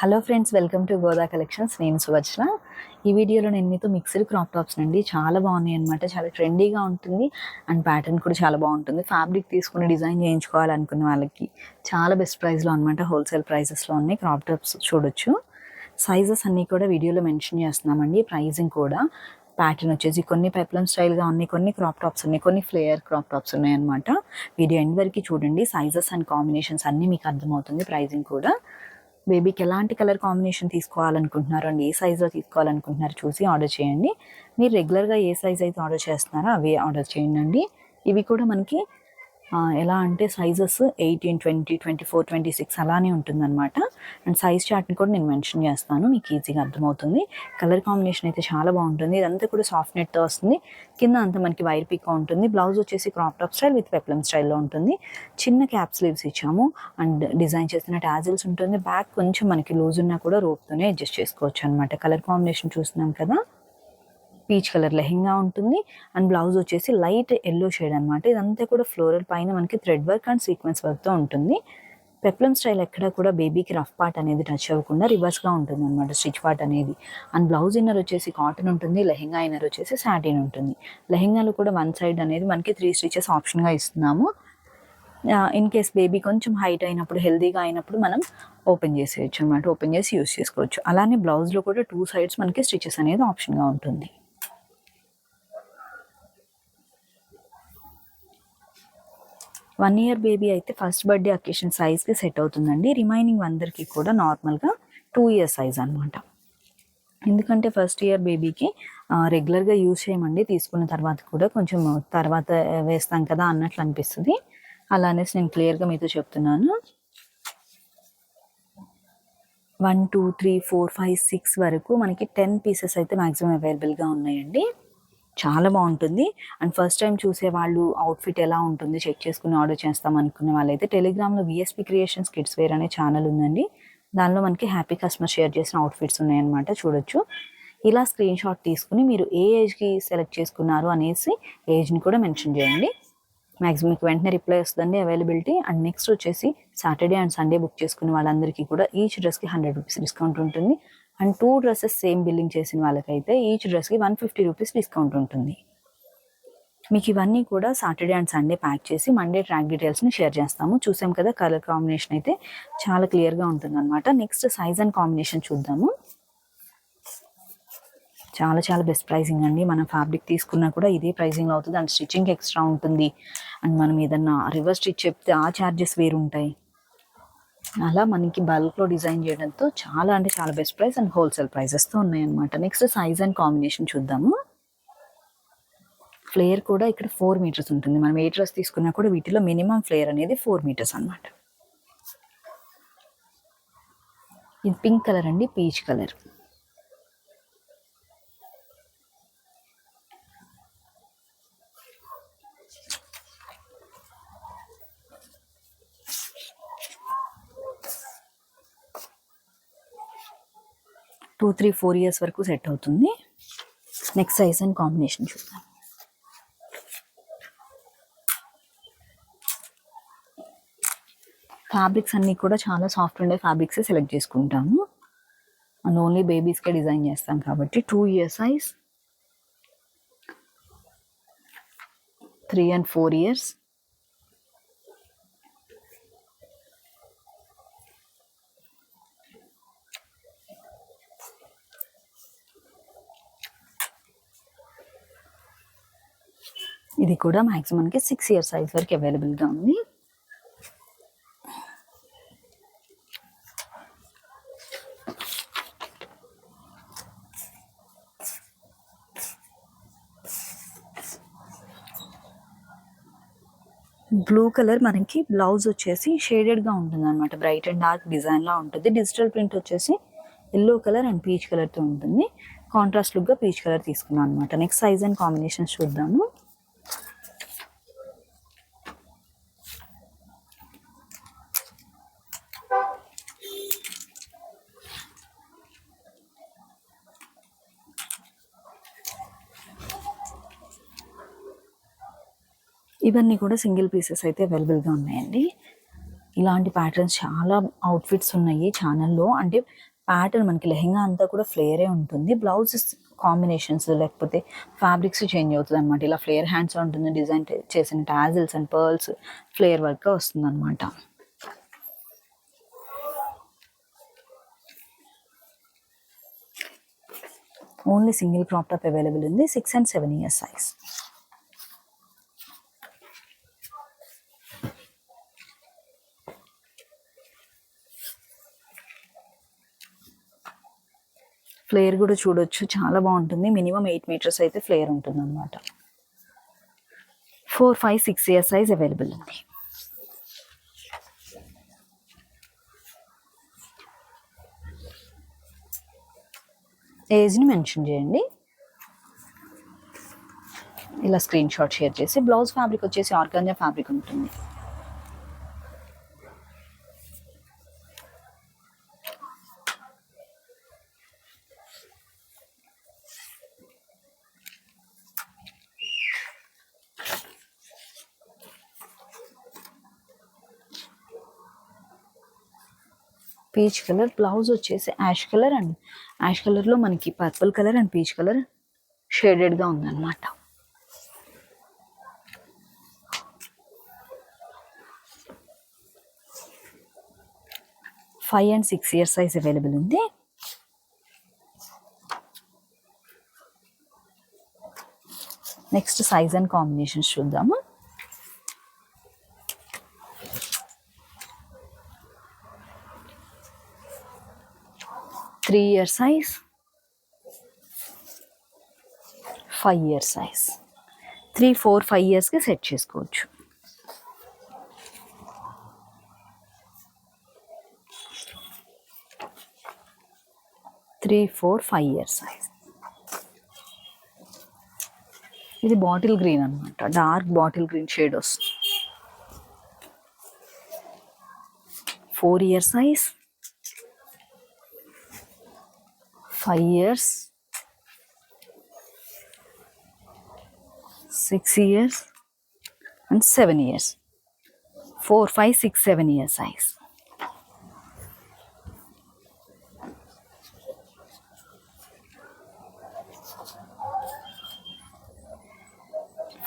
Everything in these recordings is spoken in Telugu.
Hello friends welcome to Goda collections నేను సువచ్న. ఈ వీడియోలో నేను మీతో మిక్స్డ్ క్రాప్ టాప్స్ నుండి చాలా బాగున్నాయి అనమాట చాలా ట్రెండీగా ఉంటుంది. అండ్ ప్యాటర్న్ కూడా చాలా బాగుంటుంది. ఫ్యాబ్రిక్ తీసుకుని డిజైన్ చేయించుకోవాలనుకున్న వాళ్ళకి చాలా బెస్ట్ ప్రైస్లో అనమాట హోల్సేల్ ప్రైజెస్లో ఉన్నాయి. క్రాప్ టాప్స్ చూడొచ్చు. సైజెస్ అన్నీ కూడా వీడియోలో మెన్షన్ చేస్తున్నామండి. ప్రైజింగ్ కూడా. ప్యాటర్న్ వచ్చేసి కొన్ని పెప్లం స్టైల్గా ఉన్నాయి. కొన్ని క్రాప్ టాప్స్ ఉన్నాయి. కొన్ని ఫ్లేయర్ క్రాప్ టాప్స్ ఉన్నాయన్నమాట వీడియో ఎండ్ వరకు చూడండి. సైజెస్ అండ్ కాంబినేషన్స్ అన్నీ మీకు అర్థమవుతుంది. ప్రైజింగ్ కూడా. బేబీకి ఎలాంటి కలర్ కాంబినేషన్ తీసుకోవాలనుకుంటున్నారు అండ్ ఏ సైజులో తీసుకోవాలనుకుంటున్నారు చూసి ఆర్డర్ చేయండి. మీరు రెగ్యులర్గా ఏ సైజ్ అయితే ఆర్డర్ చేస్తున్నారో అవి ఆర్డర్ చేయండి ఇవి కూడా మనకి ఎలా అంటే sizes eighteen twenty twenty four twenty six అలానే ఉంటుందన్నమాట. అండ్ సైజ్ చార్ట్ని కూడా నేను మెన్షన్ చేస్తాను మీకు ఈజీగా అర్థమవుతుంది. కలర్ కాంబినేషన్ అయితే చాలా బాగుంటుంది. ఇదంతా కూడా సాఫ్ట్ నెట్తో వస్తుంది. కింద అంతా మనకి వైర్ పిక్ ఉంటుంది. బ్లౌజ్ వచ్చేసి crop top style with peplum స్టైల్లో ఉంటుంది. చిన్న క్యాప్ స్లీవ్స్ ఇచ్చాము. అండ్ డిజైన్ చేసిన టాజిల్స్ ఉంటుంది. బ్యాక్ కొంచెం మనకి లూజ్ ఉన్నా కూడా రోప్తోనే అడ్జస్ట్ చేసుకోవచ్చు అనమాట కలర్ కాంబినేషన్ చూస్తున్నాం కదా. పీచ్ కలర్ లెహెంగా ఉంటుంది. అండ్ బ్లౌజ్ వచ్చేసి లైట్ ఎల్లో షేడ్ అనమాట ఇదంతా కూడా ఫ్లోరల్ పైన మనకి థ్రెడ్ వర్క్ అండ్ సీక్వెన్స్ వర్క్తో ఉంటుంది. పెప్లం స్టైల్ ఎక్కడ కూడా బేబీకి రఫ్ పార్ట్ అనేది టచ్ అవ్వకుండా రివర్స్గా ఉంటుంది అనమాట స్టిచ్ పార్ట్ అనేది. అండ్ బ్లౌజ్ ఇన్నర్ వచ్చేసి కాటన్ ఉంటుంది లెహెంగా ఇన్నర్ వచ్చేసి సాటిన్ ఉంటుంది. లెహెంగాలో కూడా వన్ సైడ్ అనేది మనకి త్రీ స్టిచెస్ ఆప్షన్గా ఇస్తున్నాము. ఇన్ కేస్ బేబీ కొంచెం హైట్ అయినప్పుడు హెల్దీగా అయినప్పుడు మనం ఓపెన్ చేసేయచ్చు అనమాట ఓపెన్ చేసి యూస్ చేసుకోవచ్చు. అలానే బ్లౌజ్లో కూడా టూ సైడ్స్ మనకి స్టిచెస్ అనేది ఆప్షన్గా ఉంటుంది. వన్ ఇయర్ బేబీ అయితే ఫస్ట్ బర్త్డే అకేషన్ సైజ్కి సెట్ అవుతుందండి. రిమైనింగ్ అందరికీ కూడా నార్మల్గా టూ ఇయర్ సైజ్ అనమాట ఎందుకంటే ఫస్ట్ ఇయర్ బేబీకి రెగ్యులర్గా యూజ్ చేయమండి. తీసుకున్న తర్వాత కూడా కొంచెం తర్వాత వేస్తాం కదా అన్నట్లు అనిపిస్తుంది. అలా అనేసి నేను క్లియర్గా మీతో చెప్తున్నాను. One two three four five six వరకు మనకి టెన్ పీసెస్ అయితే మ్యాక్సిమం అవైలబుల్గా ఉన్నాయండి. చాలా బాగుంటుంది. అండ్ ఫస్ట్ టైం చూసే వాళ్ళు అవుట్ఫిట్ ఎలా ఉంటుంది చెక్ చేసుకుని ఆర్డర్ చేస్తాం అనుకునే వాళ్ళైతే టెలిగ్రామ్లో విఎస్పి క్రియేషన్స్ కిడ్స్ వేర్ అనే ఛానల్ ఉందండి. దానిలో మనకి హ్యాపీ కస్టమర్ షేర్ చేసిన అవుట్ఫిట్స్ ఉన్నాయన్నమాట చూడొచ్చు. ఇలా స్క్రీన్ షాట్ తీసుకుని మీరు ఏ ఏజ్కి సెలెక్ట్ చేసుకున్నారు అనేసి ఏజ్ని కూడా మెన్షన్ చేయండి. మ్యాక్సిమం మీకు వెంటనే రిప్లై వస్తుందండి అవైలబిలిటీ. అండ్ నెక్స్ట్ వచ్చేసి సాటర్డే అండ్ సండే బుక్ చేసుకునే వాళ్ళందరికీ కూడా ఈచ్ డ్రెస్కి హండ్రెడ్ రూపీస్ డిస్కౌంట్ ఉంటుంది. And two dresses same billing చేసిన వాళ్ళకైతే ఈచ్ డ్రెస్కి వన్ ఫిఫ్టీ రూపీస్ డిస్కౌంట్ ఉంటుంది. మీకు ఇవన్నీ కూడా సాటర్డే అండ్ సండే ప్యాక్ చేసి మండే ట్రాక్ డీటెయిల్స్ని షేర్ చేస్తాము. చూసాం కదా కలర్ కాంబినేషన్ అయితే చాలా క్లియర్గా ఉంటుంది అనమాట నెక్స్ట్ సైజ్ అండ్ కాంబినేషన్ చూద్దాము. చాలా చాలా బెస్ట్ ప్రైసింగ్ అండి. మనం ఫ్యాబ్రిక్ తీసుకున్నా కూడా ఇదే ప్రైజింగ్ అవుతుంది. అండ్ స్టిచ్చింగ్ ఎక్స్ట్రా ఉంటుంది. అండ్ మనం ఏదన్నా రివర్స్ స్టిచ్ చెప్తే ఆ ఛార్జెస్ వేరు ఉంటాయి అలా మనకి బల్క్లో డిజైన్ చేయడంతో చాలా అంటే చాలా బెస్ట్ ప్రైస్ అండ్ హోల్సేల్ ప్రైజెస్తో ఉన్నాయన్నమాట. నెక్స్ట్ సైజ్ అండ్ కాంబినేషన్ చూద్దాము. ఫ్లేయర్ కూడా ఇక్కడ ఫోర్ మీటర్స్ ఉంటుంది. మనం ఏ డ్రెస్ తీసుకున్నా కూడా వీటిలో మినిమం ఫ్లేయర్ అనేది ఫోర్ మీటర్స్ అన్నమాట. ఇది పింక్ కలర్ అండి peach colour two three four years వరకు సెట్ అవుతుంది. నెక్స్ట్ సైజ్ అండ్ కాంబినేషన్ చూద్దాం. ఫ్యాబ్రిక్స్ అన్నీ కూడా చాలా సాఫ్ట్ ఉండే ఫ్యాబ్రిక్స్ సెలెక్ట్ చేసుకుంటాము. అండ్ ఓన్లీ బేబీస్కే డిజైన్ చేస్తాం కాబట్టి two year size three and four years ఇది కూడా మ్యాక్సిమంకి సిక్స్ ఇయర్స్ సైజ్ వరకు అవైలబుల్గా ఉంది. బ్లూ కలర్ మనకి బ్లౌజ్ వచ్చేసి షేడెడ్గా ఉంటుంది అనమాట బ్రైట్ అండ్ డార్క్ డిజైన్లా ఉంటుంది. డిజిటల్ ప్రింట్ వచ్చేసి ఎల్లో కలర్ అండ్ పీచ్ కలర్తో ఉంటుంది. కాంట్రాస్ట్ లుక్గా పీచ్ కలర్ తీసుకున్నాను అనమాట నెక్స్ట్ సైజ్ అండ్ కాంబినేషన్స్ చూద్దాము. ఇవన్నీ కూడా సింగిల్ పీసెస్ అయితే అవైలబుల్గా ఉన్నాయండి. ఇలాంటి ప్యాటర్న్స్ చాలా అవుట్ఫిట్స్ ఉన్నాయి ఛానల్లో. అంటే ప్యాటర్న్ మనకి లెహెంగా అంతా కూడా ఫ్లేరే ఉంటుంది. బ్లౌజెస్ కాంబినేషన్స్ లేకపోతే ఫ్యాబ్రిక్స్ చేంజ్ అవుతుంది అనమాట ఇలా ఫ్లేర్ హ్యాండ్స్ ఉంటుంది డిజైన్ చేసిన tassels and pearls flare work వస్తుంది అనమాట only single crop top available ఉంది. Six and seven years size. Flare కూడా చూడొచ్చు. చాలా బాగుంటుంది. మినిమం ఎయిట్ మీటర్స్ అయితే ఫ్లేర్ ఉంటుంది అనమాట four five six years size available ఉంది. ఏజ్ని మెన్షన్ చేయండి. ఇలా స్క్రీన్ షాట్ షేర్ చేసి బ్లౌజ్ ఫ్యాబ్రిక్ వచ్చేసి ఆర్గాంజా ఫ్యాబ్రిక్ ఉంటుంది. పీచ్ కలర్ బ్లౌజ్ వచ్చేసి యాష్ కలర్ అండ్ యాష్ కలర్లో మనకి purple colour and peach colour షేడెడ్గా ఉందన్నమాట. Five and six years size available ఉంది. నెక్స్ట్ సైజ్ అండ్ కాంబినేషన్స్ చూద్దాము. Three year size five year size three four five ఇయర్స్కి సెట్ చేసుకోవచ్చు. Three four five years size ఇది బాటిల్ గ్రీన్ అనమాట డార్క్ బాటిల్ గ్రీన్ షేడ్ వస్తుంది. Four years size five years six years and seven years four five six seven years size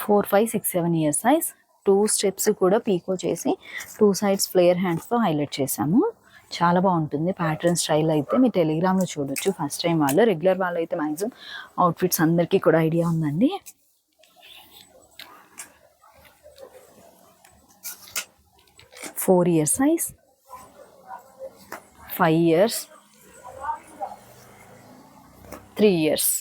four five six seven years size two steps కూడా పీకో చేసి టూ సైడ్స్ ఫ్లేయర్ హ్యాండ్స్తో హైలైట్ చేసాము. చాలా బాగుంటుంది. ప్యాటర్న్ స్టైల్ అయితే మీ టెలిగ్రామ్లో చూడొచ్చు. ఫస్ట్ టైం వాళ్ళు. రెగ్యులర్ వాళ్ళు అయితే మ్యాక్సిమం అవుట్ఫిట్స్ అందరికీ కూడా ఐడియా ఉందండి. Four years size five years three years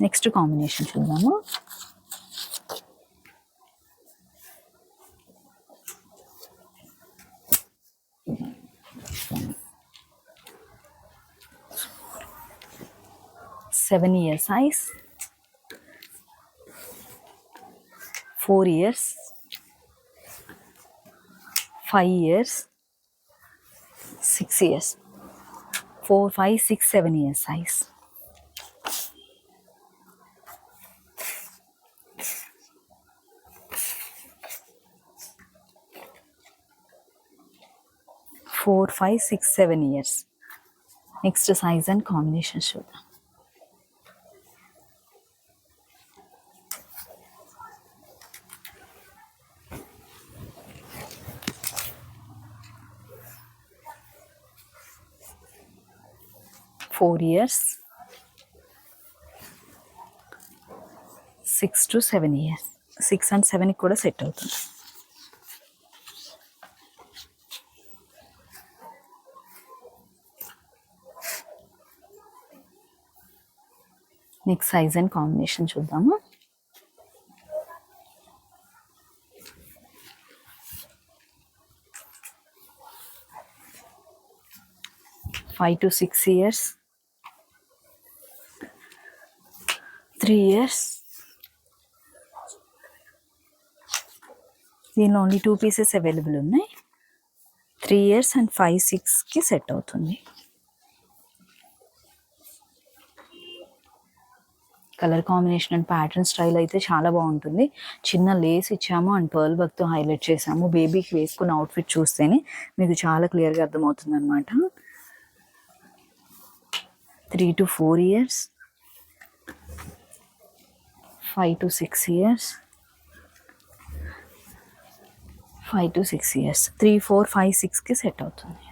Next to combination, combination சொல்லலாமா seven years size, four years, five years, six years, four, five, six, seven years size. Four five six seven years. Next size and combination చూద్దాం. Four years six to seven years six and సెవెన్కి కూడా సెట్ అవుతుంది. నెక్స్ట్ సైజ్ అండ్ కాంబినేషన్ చూద్దాము. Five to six years three years దీనిలో ఓన్లీ టూ పీసెస్ అవైలబుల్ ఉన్నాయి. త్రీ ఇయర్స్ అండ్ ఫైవ్ సిక్స్కి సెట్ అవుతుంది. Colour combination and pattern style అయితే చాలా బాగుంటుంది. చిన్న లేస్ ఇచ్చాము అండ్ పర్ల్ వర్క్తో హైలైట్ చేసాము. బేబీకి వేసుకున్న అవుట్ఫిట్ చూస్తేనే మీకు చాలా క్లియర్గా అర్థమవుతుంది అనమాట three to four years. Five to six years. Five to six years. Three four five సిక్స్కి సెట్ అవుతుంది.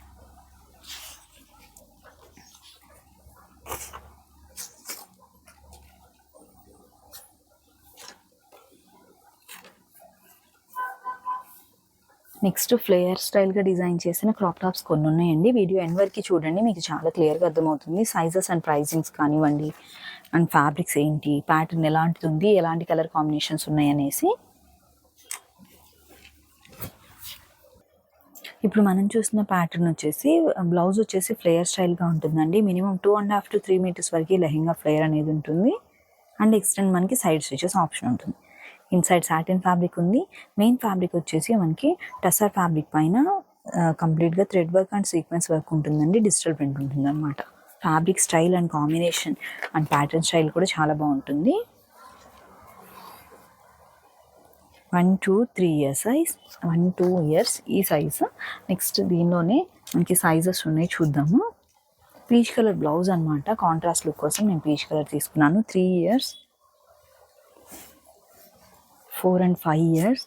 నెక్స్ట్ ఫ్లేయర్ స్టైల్గా డిజైన్ చేసిన క్రాప్ టాప్స్ కొన్ని ఉన్నాయండి వీడియో ఎండ్ వరకు చూడండి మీకు చాలా క్లియర్గా అర్థమవుతుంది. సైజెస్ అండ్ ప్రైజింగ్స్ కానివ్వండి అండ్ ఫ్యాబ్రిక్స్ ఏంటి ప్యాటర్న్ ఎలాంటిది ఉంది ఎలాంటి కలర్ కాంబినేషన్స్ ఉన్నాయి అనేసి ఇప్పుడు మనం చూసిన ప్యాటర్న్ వచ్చేసి బ్లౌజ్ వచ్చేసి ఫ్లేయర్ స్టైల్గా ఉంటుందండి. Minimum two and half to three metres వరకు లెహెంగా ఫ్లేయర్ అనేది ఉంటుంది. అండ్ ఎక్స్టెండ్ మనకి సైడ్ స్టిచెస్ ఆప్షన్ ఉంటుంది. ఇన్సైడ్ సాటిన్ ఫ్యాబ్రిక్ ఉంది. మెయిన్ ఫ్యాబ్రిక్ వచ్చేసి మనకి టసర్ ఫ్యాబ్రిక్ పైన కంప్లీట్గా thread work and sequence work ఉంటుందండి. డిజిటల్ ప్రింట్ ఉంటుంది అనమాట fabric style and combination and pattern style కూడా చాలా బాగుంటుంది. One two three years size one two years ఈ సైజ్. నెక్స్ట్ దీనిలోనే మనకి సైజెస్ ఉన్నాయి చూద్దాము. పీచ్ కలర్ బ్లౌజ్ అనమాట కాంట్రాస్ట్ లుక్ కోసం నేను పీచ్ కలర్ తీసుకున్నాను. Three years four and five years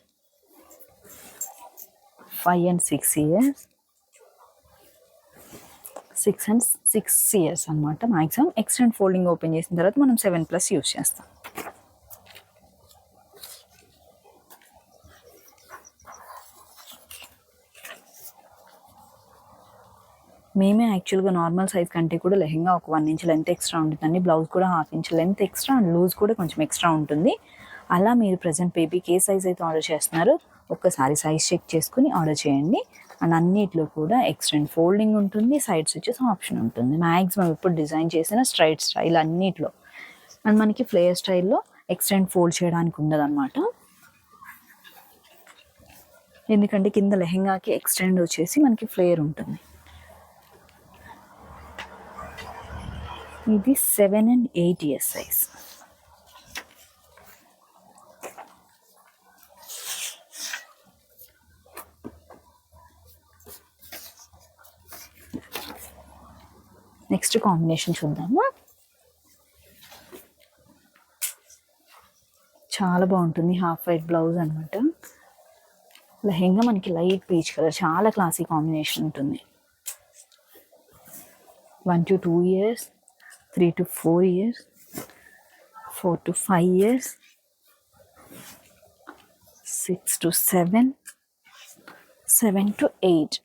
five and six years six and six years అనమాట మ్యాక్సిమం ఎక్స్టెండ్ ఫోల్డింగ్ ఓపెన్ చేసిన తర్వాత మనం సెవెన్ ప్లస్ యూస్ చేస్తాం. మేమే యాక్చువల్గా నార్మల్ సైజ్ కంటే కూడా లెహెంగా ఒక వన్ ఇంచ్ లెంత్ ఎక్స్ట్రా ఉంటుందండి బ్లౌజ్ కూడా half inch length extra and loose కూడా కొంచెం ఎక్స్ట్రా ఉంటుంది. అలా మీరు ప్రజెంట్ బేబీకి ఏ సైజ్ అయితే ఆర్డర్ చేస్తున్నారో. ఒక్కసారి సైజ్ చెక్ చేసుకుని ఆర్డర్ చేయండి. అండ్ అన్నిట్లో కూడా ఎక్స్టెండ్ ఫోల్డింగ్ ఉంటుంది సైడ్ స్టిచెస్ ఆప్షన్ ఉంటుంది. మ్యాక్సిమం ఇప్పుడు డిజైన్ చేసిన స్ట్రైట్ స్టైల్ అన్నిట్లో. అండ్ మనకి ఫ్లేయర్ స్టైల్లో ఎక్స్టెండ్ ఫోల్డ్ చేయడానికి ఉండదన్నమాట. ఎందుకంటే కింద లెహెంగాకి ఎక్స్టెండ్ వచ్చేసి మనకి ఫ్లేయర్ ఉంటుంది. ఇది seven and eight years size. Next combination చూద్దాము? చాలా బాగుంటుంది హాఫ్ వైట్ బ్లౌజ్ అనమాట లెహెంగా మనకి లైట్ పీచ్ కలర్ చాలా క్లాసీ కాంబినేషన్ ఉంటుంది. One to two years three to four years four to five years six to seven seven to eight.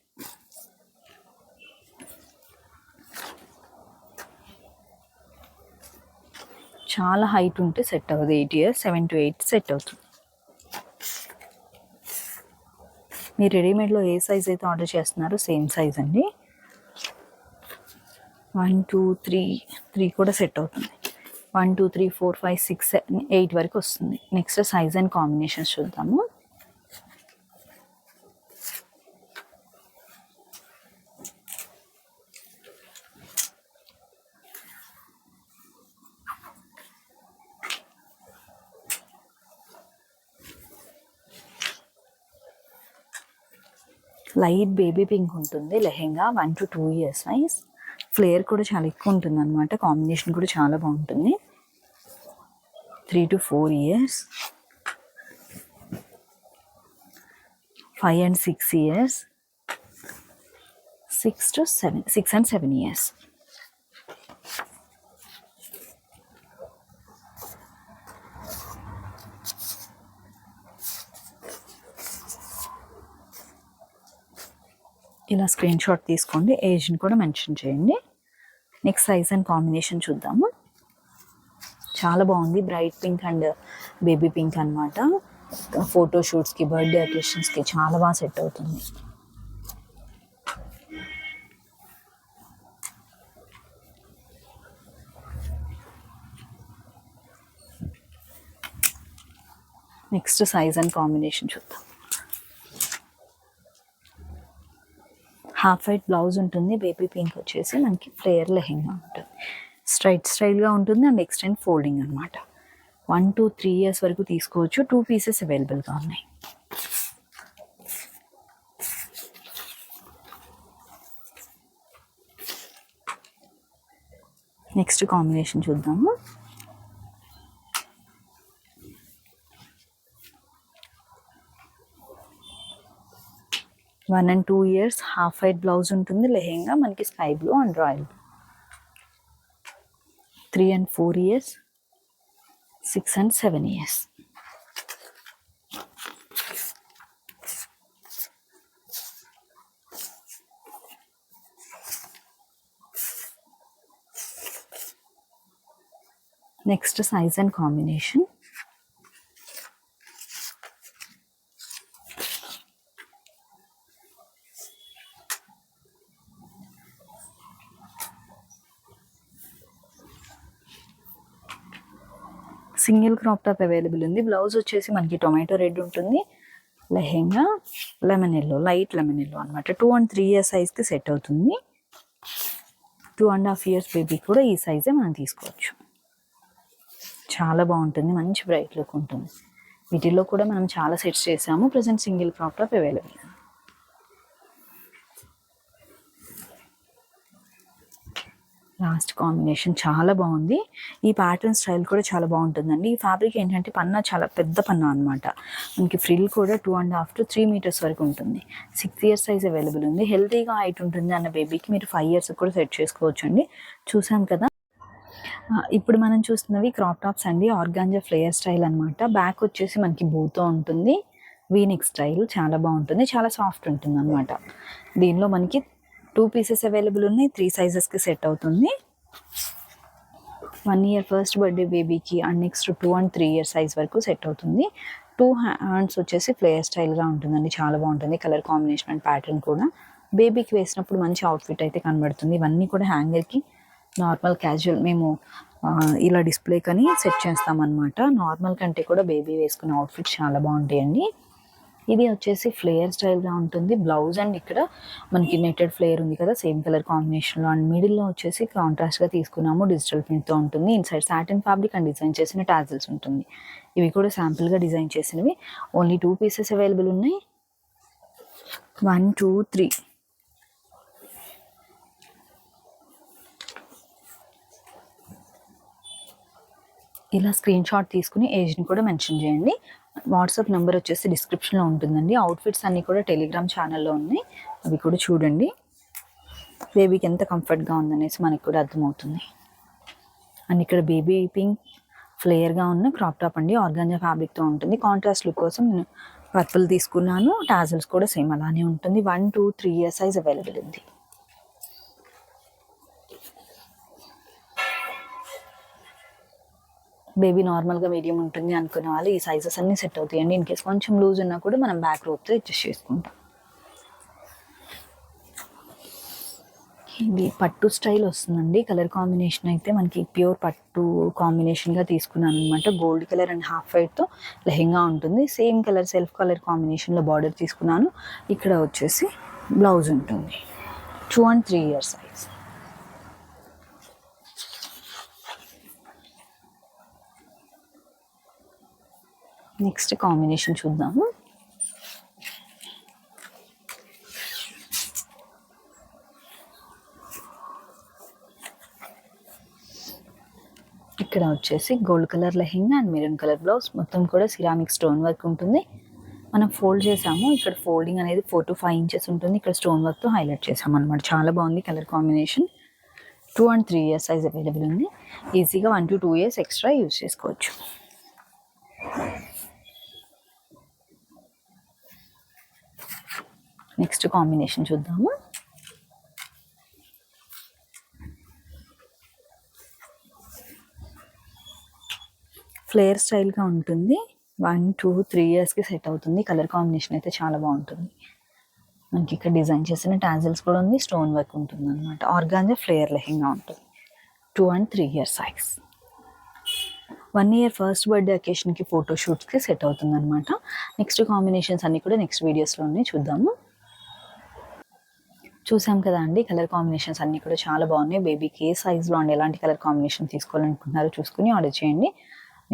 చాలా హైట్ ఉంటే సెట్ అవ్వదు. Eight years seven to eight set అవుతుంది. మీరు రెడీమేడ్లో ఏ సైజ్ అయితే ఆర్డర్ చేస్తున్నారో సేమ్ సైజ్ అండి. వన్ టూ త్రీ త్రీ కూడా సెట్ అవుతుంది. One two three four five six eight వరకు వస్తుంది. నెక్స్ట్ సైజ్ అండ్ కాంబినేషన్స్ చూద్దాము. లైట్ బేబీ పింక్ ఉంటుంది lehenga one to two years wise flare కూడా చాలా ఎక్కువ ఉంటుంది అనమాట కాంబినేషన్ కూడా చాలా బాగుంటుంది. Three to four years five and six years six to seven six and seven years ఇలా స్క్రీన్ షాట్ తీసుకోండి. ఏజ్ని కూడా మెన్షన్ చేయండి. నెక్స్ట్ సైజ్ అండ్ కాంబినేషన్ చూద్దాము. చాలా బాగుంది. Bright pink and baby pink అనమాట ఫోటో షూట్స్కి బర్త్డే అకేషన్స్కి చాలా బాగా సెట్ అవుతుంది. నెక్స్ట్ సైజ్ అండ్ కాంబినేషన్ చూద్దాం. హాఫ్ వైట్ బ్లౌజ్ ఉంటుంది బేబీ పింక్ వచ్చేసి మనకి ఫ్లేయర్ లెహెంగా ఉంటుంది. స్ట్రైట్ స్టైల్గా ఉంటుంది అండ్ ఎక్స్టెండ్ ఫోల్డింగ్ అనమాట వన్ టు త్రీ ఇయర్స్ వరకు తీసుకోవచ్చు. టూ పీసెస్ అవైలబుల్గా ఉన్నాయి. నెక్స్ట్ కాంబినేషన్ చూద్దాము. One and two years half white blouse ఉంటుంది లెహెంగా మనకి sky blue and royal. Three and four years six and seven years. Next size and combination. Single crop top available ఉంది. బ్లౌజ్ వచ్చేసి మనకి టొమాటో రెడ్ ఉంటుంది. Lehenga lemon yellow light lemon yellow అనమాట టూ అండ్ త్రీ ఇయర్స్ సైజ్కి సెట్ అవుతుంది. Two and half years baby కూడా ఈ సైజే మనం తీసుకోవచ్చు. చాలా బాగుంటుంది. మంచి బ్రైట్ లుక్ ఉంటుంది. వీటిల్లో కూడా మనం చాలా సెట్స్ చేసాము. Present single crop top available last combination చాలా బాగుంది. ఈ ప్యాటర్న్ స్టైల్ కూడా చాలా బాగుంటుందండి. ఈ ఫ్యాబ్రిక్ ఏంటంటే పన్నా చాలా పెద్ద పన్నా అనమాట మనకి ఫ్రిల్ కూడా two and half to three metres వరకు ఉంటుంది. సిక్స్ ఇయర్స్ సైజ్ అవైలబుల్ ఉంది. హెల్తీగా హైట్ ఉంటుంది అన్న బేబీకి మీరు ఫైవ్ ఇయర్స్ కూడా సెట్ చేసుకోవచ్చు అండి చూసాం కదా? ఇప్పుడు మనం చూస్తున్నవి క్రాప్ టాప్స్ అండి. ఆర్గాంజా ఫ్లేయర్ స్టైల్ అనమాట బ్యాక్ వచ్చేసి మనకి బూతో ఉంటుంది. వీనిక్ స్టైల్ చాలా బాగుంటుంది. చాలా సాఫ్ట్ ఉంటుంది అనమాట దీనిలో మనకి టూ పీసెస్ అవైలబుల్ ఉన్నాయి త్రీ సైజెస్కి సెట్ అవుతుంది. వన్ ఇయర్ ఫస్ట్ బర్త్డే బేబీకి and next two and three year size వరకు సెట్ అవుతుంది. టూ హ్యాండ్స్ వచ్చేసి ఫ్లేయర్ స్టైల్గా ఉంటుందండి చాలా బాగుంటుంది కలర్ కాంబినేషన్ అండ్ ప్యాటర్న్ కూడా. బేబీకి వేసినప్పుడు మంచి అవుట్ఫిట్ అయితే కనబడుతుంది. ఇవన్నీ కూడా హ్యాంగర్కి నార్మల్ క్యాజువల్ మేము ఇలా డిస్ప్లే కానీ సెట్ చేస్తామన్నమాట. నార్మల్ కంటే కూడా బేబీ వేసుకునే అవుట్ఫిట్ చాలా బాగుంటాయండి. ఇది వచ్చేసి ఫ్లేయర్ స్టైల్గా ఉంటుంది. బ్లౌజ్ అండ్ ఇక్కడ మనకి నెట్టెడ్ ఫ్లేయర్ ఉంది కదా సేమ్ కలర్ కాంబినేషన్లో అండ్ మిడిల్లో వచ్చేసి కాంట్రాస్ట్గా తీసుకున్నాము డిజిటల్ ప్రింట్తో ఉంటుంది. Inside satin fabric and design చేసిన టాజిల్స్ ఉంటుంది. ఇవి కూడా శాంపుల్గా డిజైన్ చేసినవి. ఓన్లీ టూ పీసెస్ అవైలబుల్ ఉన్నాయి. వన్ టూ త్రీ ఇలా స్క్రీన్ షాట్ తీసుకుని ఏజ్ని కూడా మెన్షన్ చేయండి. వాట్సాప్ నెంబర్ వచ్చేసి డిస్క్రిప్షన్లో ఉంటుందండి. అవుట్ఫిట్స్ అన్నీ కూడా టెలిగ్రామ్ ఛానల్లో ఉన్నాయి. అవి కూడా చూడండి. బేబీకి ఎంత కంఫర్ట్గా ఉందనేసి మనకి కూడా అర్థమవుతుంది. అండ్ ఇక్కడ బేబీ పింక్ ఫ్లేయర్గా ఉన్న క్రాప్ టాప్ అండి. ఆర్గాంజా ఫ్యాబ్రిక్తో ఉంటుంది. కాంట్రాస్ట్ లుక్ కోసం నేను పర్పుల్ తీసుకున్నాను. టాజల్స్ కూడా సేమ్ అలానే ఉంటుంది. One two three year size available ఉంది. బేబీ నార్మల్గా మీడియం ఉంటుంది అనుకునే వాళ్ళు ఈ సైజెస్ అన్నీ సెట్ అవుతాయి ఇన్ కేస్ కొంచెం లూజ్ ఉన్నా కూడా మనం బ్యాక్ రోప్తో అడ్జస్ట్ చేసుకుంటాం. ఇది పట్టు స్టైల్ వస్తుందండి. కలర్ కాంబినేషన్ అయితే మనకి ప్యూర్ పట్టు కాంబినేషన్గా తీసుకున్నాను అనమాట గోల్డ్ కలర్ అండ్ హాఫ్ వైట్తో లెహెంగా ఉంటుంది. సేమ్ కలర్ సెల్ఫ్ కలర్ కాంబినేషన్లో బార్డర్ తీసుకున్నాను. ఇక్కడ వచ్చేసి బ్లౌజ్ ఉంటుంది. Two and three years size. Next combination చూద్దాము. ఇక్కడ వచ్చేసి gold colour lehenga and maroon colour blouse. మొత్తం కూడా సిరామిక్ స్టోన్ వర్క్ ఉంటుంది. మనం ఫోల్డ్ చేసాము. ఇక్కడ ఫోల్డింగ్ అనేది ఫోర్ టు ఫైవ్ ఇంచెస్ ఉంటుంది. ఇక్కడ స్టోన్ వర్క్తో హైలైట్ చేసాము అనమాట చాలా బాగుంది colour combination. Two and three years size available ఉంది. ఈజీగా one to two years extra use చేసుకోవచ్చు. నెక్స్ట్ కాంబినేషన్ చూద్దాము. ఫ్లేయర్ స్టైల్గా ఉంటుంది. వన్ టూ త్రీ ఇయర్స్కి సెట్ అవుతుంది. కలర్ కాంబినేషన్ అయితే చాలా బాగుంటుంది. మనకి ఇక్కడ డిజైన్ చేసిన టాజిల్స్ కూడా ఉంది. స్టోన్ వర్క్ ఉంటుంది అనమాట ఆర్గాన్జా ఫ్లేయర్ లెహెంగా ఉంటుంది. Two and three year size one year first birthday అకేషన్కి ఫోటోషూట్స్కి సెట్ అవుతుంది అనమాట నెక్స్ట్ కాంబినేషన్స్ అన్నీ కూడా నెక్స్ట్ వీడియోస్లోనే చూద్దాము. చూసాం కదా అండి కలర్ కాంబినేషన్స్ అన్నీ కూడా చాలా బాగున్నాయి. బేబీకి ఏ సైజ్లో అండి ఎలాంటి కలర్ కాంబినేషన్ తీసుకోవాలనుకుంటున్నారో చూసుకుని ఆర్డర్ చేయండి.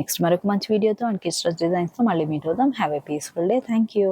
నెక్స్ట్ మరొక మంచి వీడియోతో అండ్ కిస్టర్స్ డిజైన్స్తో మళ్ళీ మీట్ అవుదాం. Have a peaceful day thank you